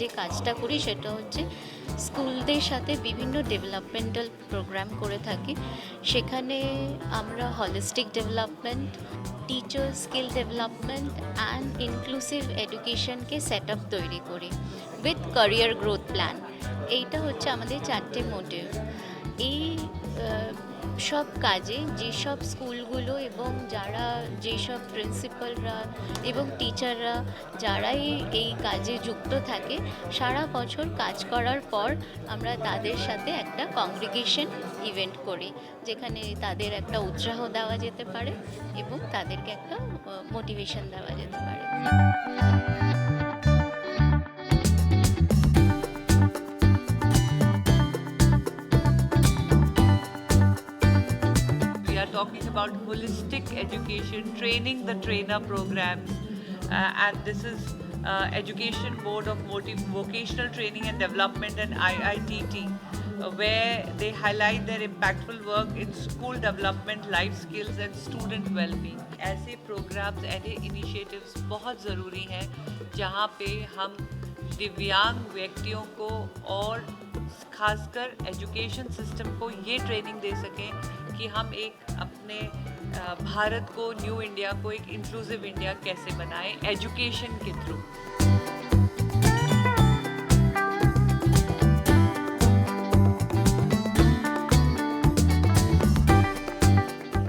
যে কাজটা করি সেটা হচ্ছে স্কুলদের সাথে বিভিন্ন ডেভেলপমেন্টাল প্রোগ্রাম করে থাকি। সেখানে আমরা holistic development teacher skill development and inclusive এডুকেশনকে set up তৈরি করি উইথ ক্যারিয়ার গ্রোথ প্ল্যান এইটা হচ্ছে আমাদের চারটে মোটিভ এই সব কাজে যেসব স্কুলগুলো এবং যারা যেসব প্রিন্সিপালরা এবং টিচাররা যারাই এই কাজে যুক্ত থাকে, সারা বছর কাজ করার পর আমরা তাদের সাথে একটা কংগ্রিগেশন ইভেন্ট করি, যেখানে তাদের একটা উৎসাহ দেওয়া যেতে পারে এবং তাদেরকে একটা মোটিভেশন দেওয়া যেতে পারে। Talking about holistic education, training the trainer programs, uh, and this is uh, Education Board of Motiv- Vocational Training and Development and IITT, uh, where they highlight their impactful work in school development, life skills, and student well-being. ऐसे programs, ऐसे initiatives बहुत ज़रूरी हैं जहाँ पे हम दिव्यांग व्यक्तियों को और खासकर एजुकेशन सिस्टम को ये ट्रेनिंग दे सकें कि हम एक अपने अ, भारत को न्यू इंडिया को एक इंक्लूसिव इंडिया कैसे बनाएं एजुकेशन के थ्रू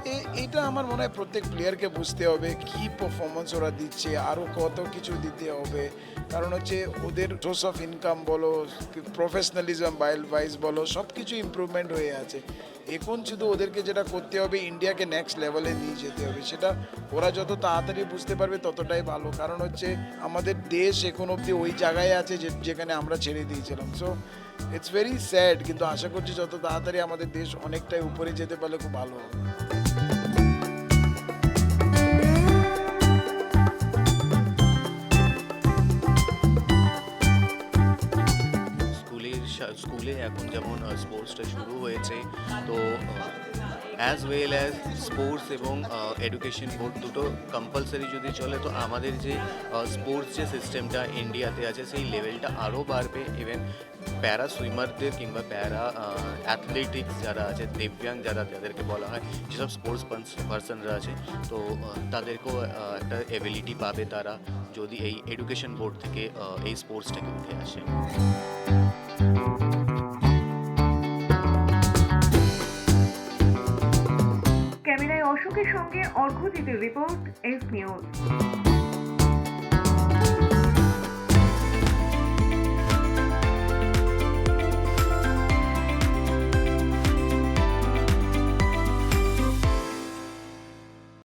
এ- এটা আমার মনে হয় প্রত্যেক প্লেয়ারকে বুঝতে হবে কি পারফরমেন্স ওরা দিচ্ছে আরও কত কিছু দিতে হবে কারণ হচ্ছে ওদের সোর্স অফ ইনকাম বলো প্রফেশনালিজম বাইল ওয়াইজ বলো সব কিছু ইম্প্রুভমেন্ট হয়ে আছে এখন শুধু ওদেরকে যেটা করতে হবে ইন্ডিয়াকে নেক্সট লেভেলে নিয়ে যেতে হবে। সেটা ওরা যত তাড়াতাড়ি বুঝতে পারবে, ততটাই ভালো। কারণ হচ্ছে আমাদের দেশ এখন অবধি ওই জায়গায় আছে যেখানে আমরা ছেড়ে দিয়েছিলাম। সো ইটস ভেরি স্যাড কিন্তু আশা করছি যত তাড়াতাড়ি আমাদের দেশ অনেকটাই উপরে যেতে পারলে খুব ভালো হবে। স্কুলে এখন যেমন স্পোর্টসটা শুরু হয়েছে, তো অ্যাজ ওয়েল অ্যাজ স্পোর্টস এবং এডুকেশন বোর্ড দুটো কম্পালসারি যদি চলে, তো আমাদের যে স্পোর্টস যে সিস্টেমটা ইন্ডিয়াতে আছে, সেই লেভেলটা আরও বাড়বে। ইভেন প্যারা সুইমারদের কিংবা প্যারা অ্যাথলেটিক্স যারা আছে দিব্যাং যারা তাদেরকে বলা হয়, যেসব স্পোর্টস পার্সনরা আছে, তো তাদেরকেও একটা এবিলিটি পাবে তারা যদি এই এডুকেশন বোর্ড থেকে এই স্পোর্টসটাকে উঠে আসে। ক্যামেরায় অর্ঘ্য সঙ্গে অর্ঘ্যদীপের রিপোর্ট এস নিউজ